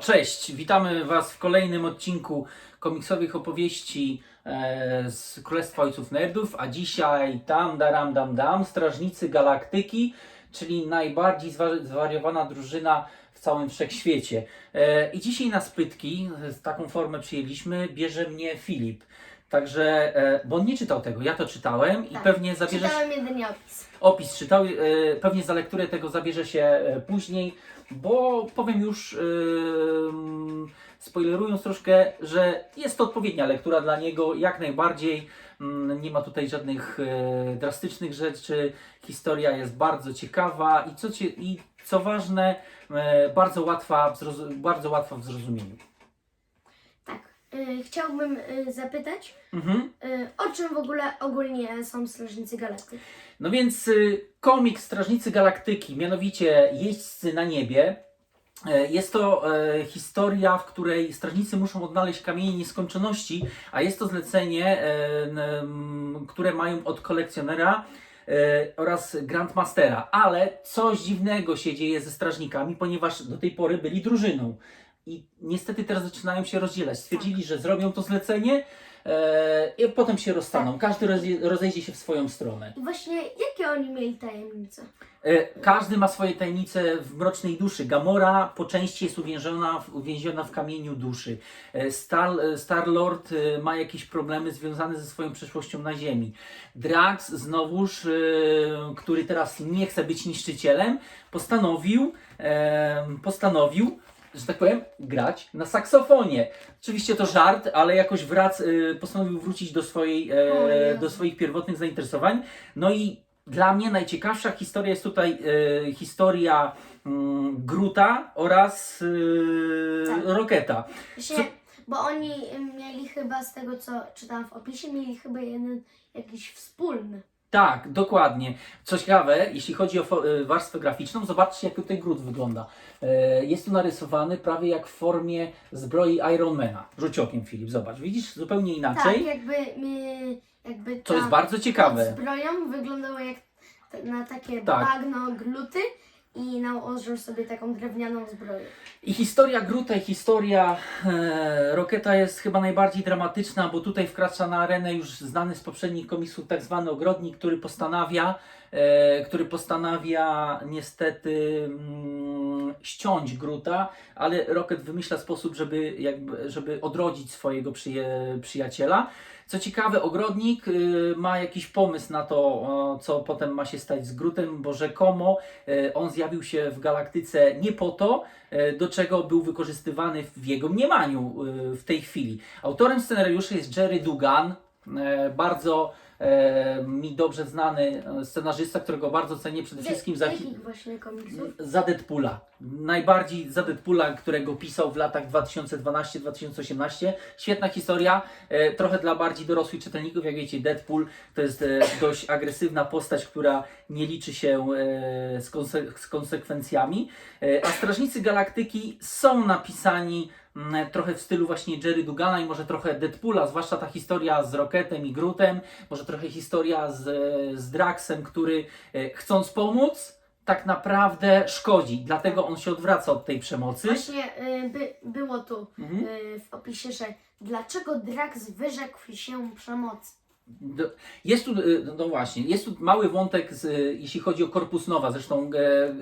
cześć! Witamy Was w kolejnym odcinku komiksowych opowieści e, z Królestwa Ojców Nerdów, a dzisiaj tam, daram, dam, dam, Strażnicy Galaktyki, czyli najbardziej zwa- zwariowana drużyna w całym wszechświecie. E, I dzisiaj na spytki, taką formę przyjęliśmy, bierze mnie Filip. Także, e, bo on nie czytał tego, ja to czytałem i Tak, pewnie zabierzesz Czytałem jedynie opis. opis czytał. Pewnie za lekturę tego zabierze się później, bo powiem już, em, spoilerując troszkę, że jest to odpowiednia lektura dla niego, jak najbardziej. Mm, Nie ma tutaj żadnych e, drastycznych rzeczy. Historia jest bardzo ciekawa i co, cie, i co ważne, e, bardzo łatwa, bardzo łatwa w zrozumieniu. Y, chciałbym y, zapytać, Mhm. y, o czym w ogóle ogólnie są Strażnicy Galaktyki? No więc komik Strażnicy Galaktyki, mianowicie Jeźdźcy na niebie. Jest to historia, w której strażnicy muszą odnaleźć kamienie nieskończoności, a jest to zlecenie, które mają od kolekcjonera oraz Grandmastera. Ale coś dziwnego się dzieje ze strażnikami, ponieważ do tej pory byli drużyną. I niestety teraz zaczynają się rozdzielać. Stwierdzili, że zrobią to zlecenie e, i potem się rozstaną. Każdy rozje- rozejdzie się w swoją stronę. I właśnie jakie oni mieli tajemnice? E, Każdy ma swoje tajemnice w mrocznej duszy. Gamora po części jest uwięziona w, uwięziona w kamieniu duszy. E, Star, e, Star-Lord e, ma jakieś problemy związane ze swoją przeszłością na Ziemi. Drax znowuż, e, który teraz nie chce być niszczycielem, postanowił, e, postanowił że tak powiem, grać na saksofonie. Oczywiście to żart, ale jakoś wrac, e, postanowił wrócić do, swojej, e, do swoich pierwotnych zainteresowań. No i dla mnie najciekawsza historia jest tutaj e, historia mm, Gruta oraz e, Tak. Roketa. Właśnie, bo oni y, mieli chyba z tego, co czytałam w opisie, mieli chyba jeden jakiś wspólny. Tak, dokładnie. Co ciekawe, jeśli chodzi o fo- e, warstwę graficzną, zobaczcie jak tutaj Grut wygląda. E, Jest tu narysowany prawie jak w formie zbroi Ironmana. Rzuć okiem Filip, zobacz. Widzisz zupełnie Tak, inaczej. jakby, y, jakby To jest ta bardzo ciekawe. zbroją wyglądało jak na takie Tak. bagno gluty i nałożył sobie taką drewnianą zbroję. I historia Gruta i historia e, Roketa jest chyba najbardziej dramatyczna, bo tutaj wkracza na arenę już znany z poprzednich komiksów tak zwany ogrodnik, który postanawia, który postanawia niestety mm, ściąć Gruta, ale Rocket wymyśla sposób, żeby, jakby, żeby odrodzić swojego przyje, przyjaciela. Co ciekawe, ogrodnik y, ma jakiś pomysł na to, co potem ma się stać z Grutem, bo rzekomo e, on zjawił się w galaktyce nie po to, e, do czego był wykorzystywany w jego mniemaniu e, w tej chwili. Autorem scenariusza jest Jerry Dugan, e, bardzo e, mi dobrze znany e, scenarzysta, którego bardzo cenię przede wszystkim za, właśnie komiksów? za Deadpoola. Najbardziej za Deadpoola, którego pisał w latach 2012-2018. Świetna historia, e, trochę dla bardziej dorosłych czytelników. Jak wiecie, Deadpool to jest e, dość agresywna postać, która nie liczy się e, z, konse- z konsekwencjami. E, a Strażnicy Galaktyki są napisani mm, trochę w stylu właśnie Jerry Dugana i może trochę Deadpoola, zwłaszcza ta historia z Rocketem i Grutem, może trochę historia z, z Draxem, który e, chcąc pomóc, tak naprawdę szkodzi. Dlatego on się odwraca od tej przemocy. Właśnie y, by, było tu Mhm. y, w opisie, że dlaczego Drax wyrzekł się przemocy. Jest tu, y, no właśnie, jest tu mały wątek, z, y, jeśli chodzi o Korpus Nowa, zresztą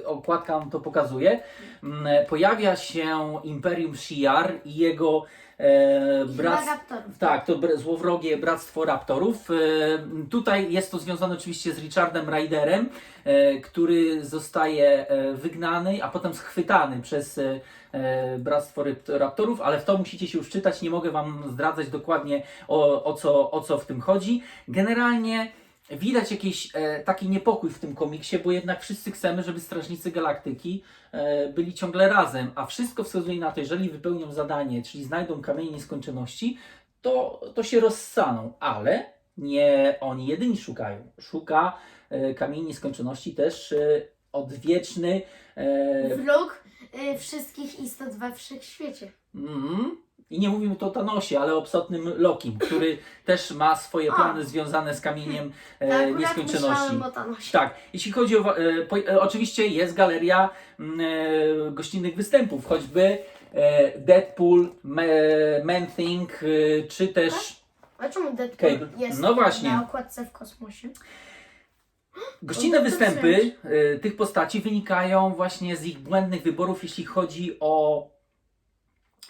e, okładka nam to pokazuje. Mm, e, Pojawia się Imperium Shi'ar i jego e, Raptorów. Tak, to złowrogie Bractwo Raptorów. E, Tutaj jest to związane oczywiście z Richardem Ryderem, e, który zostaje e, wygnany, a potem schwytany przez e, Bractwo Rypt- Raptorów, ale w to musicie się już czytać, nie mogę Wam zdradzać dokładnie o, o, co, o co w tym chodzi. Generalnie widać jakiś e, taki niepokój w tym komiksie, bo jednak wszyscy chcemy, żeby Strażnicy Galaktyki e, byli ciągle razem, a wszystko wskazuje na to, jeżeli wypełnią zadanie, czyli znajdą kamienie nieskończoności, to, to się rozsaną, ale nie oni jedyni szukają. Szuka e, kamieni nieskończoności też e, odwieczny e, Wróg y, wszystkich istot we wszechświecie. mm, I nie mówimy tu o Thanosie, ale o psotnym Lokim, który też ma swoje A. plany związane z kamieniem e, Tak, akurat nieskończoności. myślałem o Thanosie. Tak, jeśli chodzi o. wa- E, po, e, oczywiście jest galeria mm, e, gościnnych występów, choćby e, Deadpool, Me, Man Thing, e, czy też A czemu Deadpool Cable. jest No właśnie. na okładce w kosmosie? Gościnne występy e, tych postaci wynikają właśnie z ich błędnych wyborów, jeśli chodzi o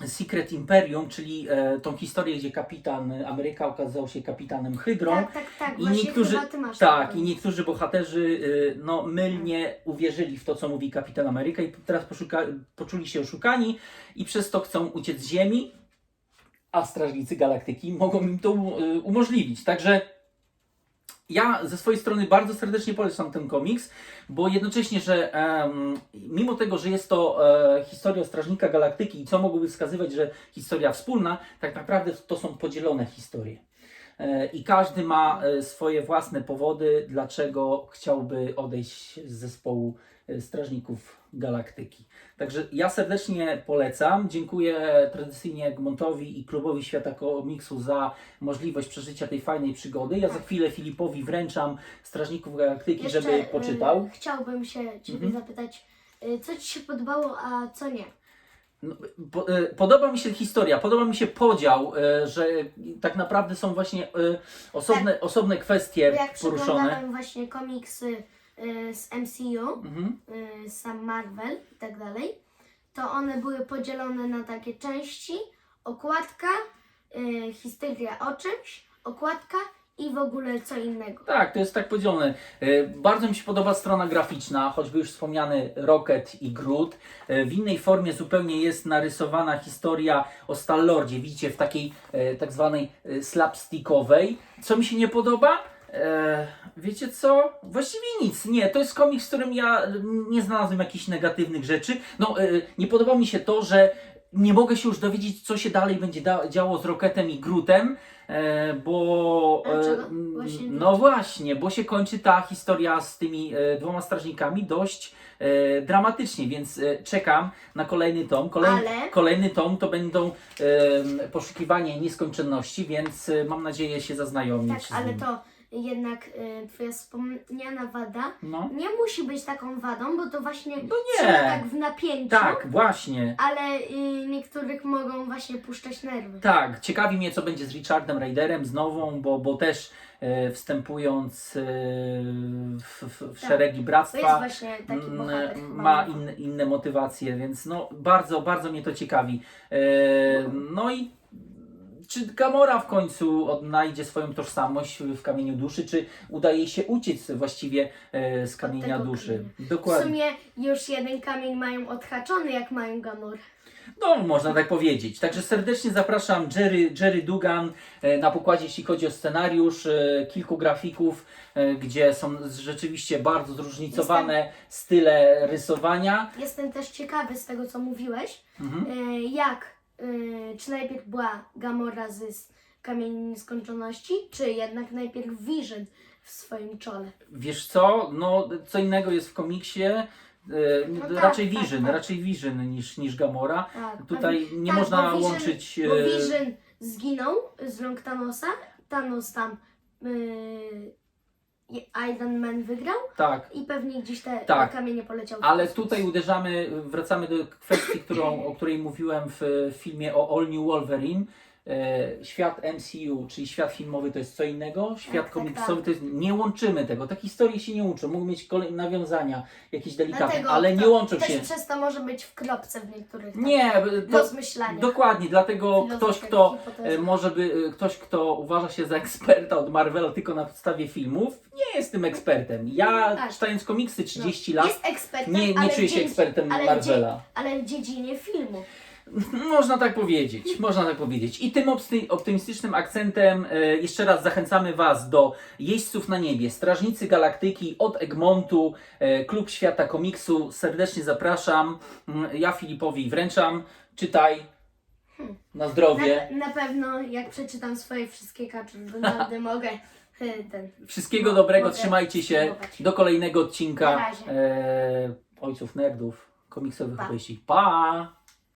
Secret Imperium, czyli e, tą historię, gdzie kapitan Ameryka okazał się kapitanem Hydrą. Tak, tak, tak. I Właśnie niektórzy, chyba ty masz tak, taką. i niektórzy bohaterzy y, no, mylnie uwierzyli w to, co mówi kapitan Ameryka i teraz poszuka, poczuli się oszukani i przez to chcą uciec z Ziemi, a Strażnicy Galaktyki mogą im to y, umożliwić. Także ja ze swojej strony bardzo serdecznie polecam ten komiks, bo jednocześnie, że em, mimo tego, że jest to e, historia Strażnika Galaktyki i co mogłoby wskazywać, że historia wspólna, tak naprawdę to są podzielone historie. E, I każdy ma e, swoje własne powody, dlaczego chciałby odejść z zespołu e, Strażników Galaktyki. Także ja serdecznie polecam. Dziękuję tradycyjnie Egmontowi i klubowi Świata Komiksu za możliwość przeżycia tej fajnej przygody. Ja za chwilę Filipowi wręczam Strażników Galaktyki, Jeszcze, żeby y, poczytał. chciałbym się Ciebie Mhm. zapytać, y, co Ci się podobało, a co nie? No, po, e, podoba mi się historia, podoba mi się podział, e, że tak naprawdę są właśnie e, osobne, osobne kwestie jak poruszone. przeglądałem właśnie komiksy y, z MCU, Mhm. y, sam Marvel i tak dalej, to one były podzielone na takie części, okładka, y, historia o czymś, okładka i w ogóle co innego. Tak, to jest tak podzielone. Bardzo mi się podoba strona graficzna, choćby już wspomniany Rocket i Groot. W innej formie zupełnie jest narysowana historia o Star-Lordzie. Widzicie, w takiej tak zwanej slapstickowej. Co mi się nie podoba? E, wiecie co? Właściwie nic. Nie, to jest komiks, w którym ja nie znalazłem jakichś negatywnych rzeczy. No, e, nie podoba mi się to, że nie mogę się już dowiedzieć, co się dalej będzie działo z Rocketem i Grootem, e, bo... e, Właśnie no właśnie, bo się kończy ta historia z tymi e, dwoma strażnikami dość e, dramatycznie, więc e, czekam na kolejny tom. Kolejny, Ale- kolejny tom to będą e, poszukiwanie nieskończoności, więc e, mam nadzieję się zaznajomić Tak, ale to jednak y, Twoja wspomniana wada No. nie musi być taką wadą, bo to właśnie No trzyma nie, tak w napięciu, tak, właśnie. ale y, niektórych mogą właśnie puszczać nerwy. Tak, ciekawi mnie, co będzie z Richardem Ryderem, z nową, bo, bo też e, wstępując e, w, w, w Tak. szeregi To jest bractwa, właśnie taki mm, bohater. chyba ma nowy. in, inne motywacje, więc no bardzo, bardzo mnie to ciekawi. E, no i czy Gamora w końcu odnajdzie swoją tożsamość w kamieniu duszy, czy uda jej się uciec właściwie e, z kamienia tego duszy? W Dokładnie. sumie już jeden kamień mają odhaczony, jak mają Gamor. No, można tak powiedzieć. Także serdecznie zapraszam Jerry, Jerry Dugan e, na pokładzie, jeśli chodzi o scenariusz, e, kilku grafików, e, gdzie są rzeczywiście bardzo zróżnicowane style rysowania. Jestem też ciekawy z tego, co mówiłeś, Mhm. jak, czy najpierw była Gamora z Kamieni Nieskończoności, czy jednak najpierw Vision w swoim czole. Wiesz co, no co innego jest w komiksie, e, No tak, raczej tak, Vision, tak. raczej Vision niż, niż Gamora. Tak, Tutaj pewnie- nie tak, można bo Vision- łączyć... Bo e, Vision zginął z rąk Thanosa, Thanos tam yy, Iron Man wygrał Tak, i pewnie gdzieś te Tak. kamienie poleciał w Ale kosmos. tutaj uderzamy, wracamy do kwestii, którą, o której mówiłem w filmie o All New Wolverine. E, Świat MCU, czyli świat filmowy to jest co innego, świat tak, komiksowy tak. to jest. Nie łączymy tego. Te historie się nie łączą. Mogą mieć nawiązania, jakieś delikatne, Dlatego ale nie łączą też się. przez to może być w kropce w niektórych Nie, takich to, rozmyślaniach. dokładnie, dlatego ktoś, kto e, może by, e, ktoś, kto uważa się za eksperta od Marvela tylko na podstawie filmów, nie jest tym ekspertem. Ja Tak. czytając komiksy 30 No, lat, Jest ekspertem, nie, nie czuję się dziedzinie- ekspertem ale Marvela. Ale w dziedzinie filmu. Można tak powiedzieć, można tak powiedzieć. I tym opty- optymistycznym akcentem e, jeszcze raz zachęcamy Was do Jeźdźców na niebie, Strażnicy Galaktyki od Egmontu, e, Klub Świata Komiksu. Serdecznie zapraszam. Mm, Ja Filipowi wręczam. Czytaj. Na zdrowie. Na, na pewno jak przeczytam swoje wszystkie kaczy, Donaldy mogę y, ten. Wszystkiego No, dobrego, trzymajcie się. Do kolejnego odcinka e, Ojców Nerdów, komiksowych opowieści. Pa!